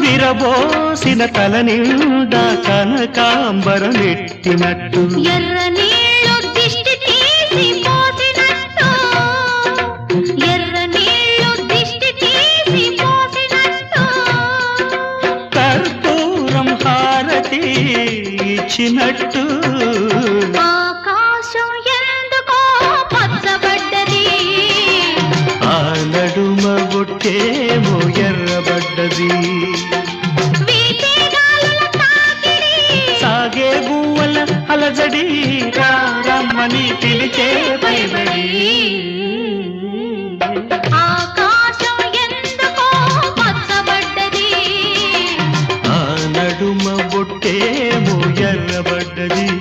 విరబోసిన తల నిండా కనకాంబర నెట్టినట్టు. ఎర్ర నీళ్ళు దిష్టి తీసి పోసినట్టు. ఎర్ర నీళ్ళు దిష్టి తీసి పోసినట్టు. కర్పూరం హారతి ఇచ్చినట్టు. నాకేమో ఎర్రబడ్డది. సాగే గువ్వల అలజడి రమ్మని పిలిచే భయపడి నడుమ బొట్టేమో ఎర్రబడ్డది.